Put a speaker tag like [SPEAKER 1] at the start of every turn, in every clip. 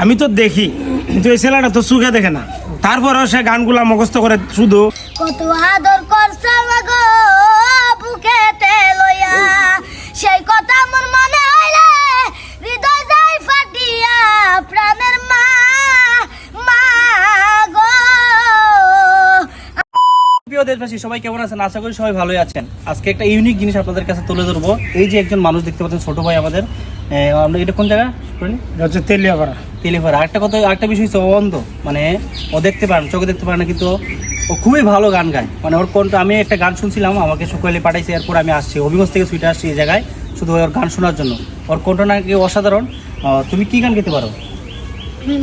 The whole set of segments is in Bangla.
[SPEAKER 1] আমি তো দেখি কিন্তু এই ছেলেটা তো সুখে দেখে না। তারপরেও সে গানগুলা মুখস্থ করে শুধু।
[SPEAKER 2] কত আদর করছ গো বুকেতে লইয়া সেই কথা মোর মনে হইলে হৃদয় যায় ফাটিয়া প্রাণের মা মা গো।
[SPEAKER 3] প্রিয় দেশবাসী সবাই কেমন আছেন? আশা করি সবাই ভালোই আছেন। আজকে একটা ইউনিক জিনিস আপনাদের কাছে তুলে ধরবো। এই যে একজন মানুষ দেখতে পাচ্ছেন ছোট ভাই আমাদের। আমরা এটা কোন জায়গা?
[SPEAKER 1] হচ্ছে তেলিয়াপাড়া।
[SPEAKER 3] তেলিফার আরেকটা কথা আরেকটা বিষয় হচ্ছে ও অন্ধ মানে ও দেখতে পারে না চোখে দেখতে পারে না কিন্তু ও খুবই ভালো গান গায়। মানে ওর কোনটা আমি একটা গান শুনছিলাম আমাকে শুকাইলে পাঠাইছে এরপর আমি আসছি। হবিগঞ্জ থেকে সুইটে আসছি এই জায়গায় শুধু ওর গান শোনার জন্য। ওর কোনটা নাকি অসাধারণ। তুমি কি গান গেতে পারো?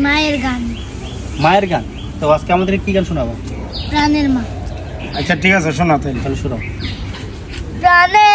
[SPEAKER 2] মায়ের গান।
[SPEAKER 3] মায়ের গান? তো আজকে আমাদের কি গান শোনাবো?
[SPEAKER 2] প্রাণের মা।
[SPEAKER 1] আচ্ছা ঠিক আছে শোনা
[SPEAKER 3] তাহলে। শোনাও
[SPEAKER 2] প্রাণের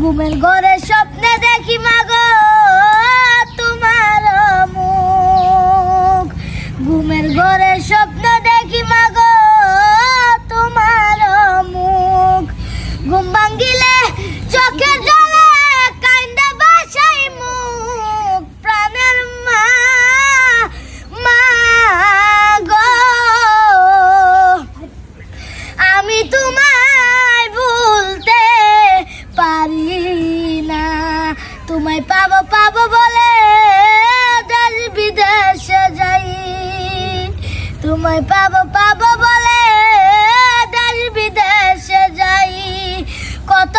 [SPEAKER 2] ঘুমের ঘরে স্বপ্নে দেখি মাগো। পাবো বলে দেশ বিদেশে যাই। তোমায় পাবো পাবো বলে দেশ বিদেশে যাই। কত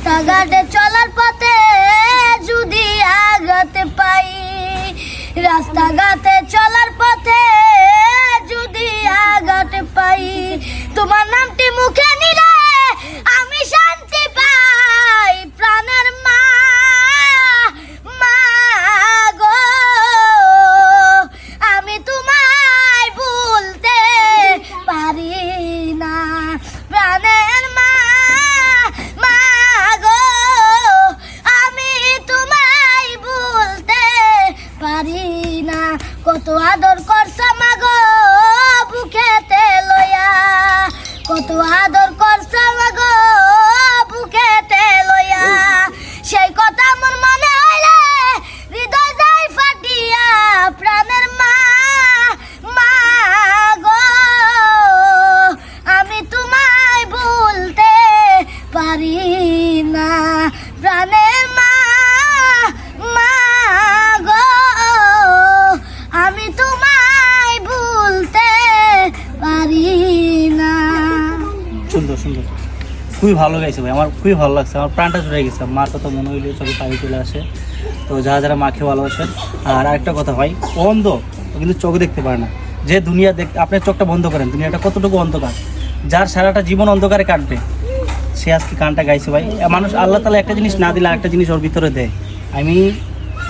[SPEAKER 2] রাস্তাঘাটে চলার পথে যদি আঘাত পাই রাস্তাঘাটে কত আদর করছ
[SPEAKER 3] খুবই ভালো গাইছে ভাই, আমার খুবই ভালো লাগছে, আমার প্রাণটা জুড়ে গেছে। মার কথা মনে হইলে চোখে পানি চলে আসে। তো যারা যারা মাকে ভালোবাসেন, আর আরেকটা কথা ভাই অন্ধ কিন্তু চোখ দেখতে পারে না। যে দুনিয়া দেখ, আপনার চোখটা বন্ধ করেন, দুনিয়াটা কতটুকু অন্ধকার। যার সারাটা জীবন অন্ধকারে কাটবে, সে আজকে গানটা গাইছে ভাই। মানুষ আল্লাহ তালা একটা জিনিস না দিলে একটা জিনিস ওর ভিতরে দেয়। আমি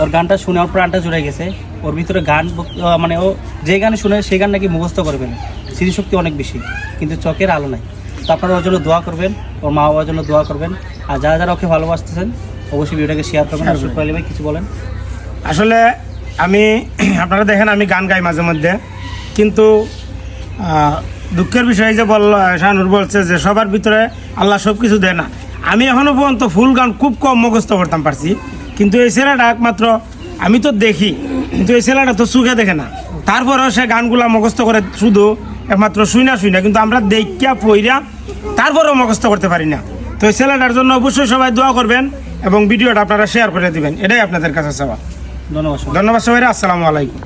[SPEAKER 3] ওর গানটা শুনে ওর প্রাণটা জুড়ে গেছে। ওর ভিতরে গান মানে ও যে গান শুনে সেই গান নাকি মুখস্থ করবে না। স্মৃতিশক্তি অনেক বেশি, কিন্তু চোখের আলো নাই। তো আপনারা ওর জন্য দোয়া করবেন ওর মা বাবার জন্য দোয়া করবেন। আর যারা যারা ওকে ভালোবাসতেছেন অবশ্যই ভিডিওটাকে শেয়ার করবেন আর আলী ভাই কিছু বলেন।
[SPEAKER 1] আসলে আমি আপনারা দেখেন আমি গান গাই মাঝে মধ্যে কিন্তু দুঃখের বিষয় যে বলল শাহানুর বলছে যে সবার ভিতরে আল্লাহ সব কিছু দেয় না। আমি এখনও পর্যন্ত ফুল গান খুব কম মুখস্থ করতাম পারছি কিন্তু এই ছেলেটা একমাত্র আমি তো দেখি কিন্তু এই ছেলেটা তো সুখে দেখে না। তারপরেও সে গানগুলা মুখস্থ করে শুধু একমাত্র শুই না শুই না কিন্তু আমরা দেখিয়া পইরা তারপরও মুখস্থ করতে পারি না। তো এই ছেলেটার জন্য অবশ্যই সবাই দোয়া করবেন এবং ভিডিওটা আপনারা শেয়ার করে দেবেন। এটাই আপনাদের কাছে চাওয়া।
[SPEAKER 3] ধন্যবাদ।
[SPEAKER 1] ধন্যবাদ সবাই আসসালামু আলাইকুম।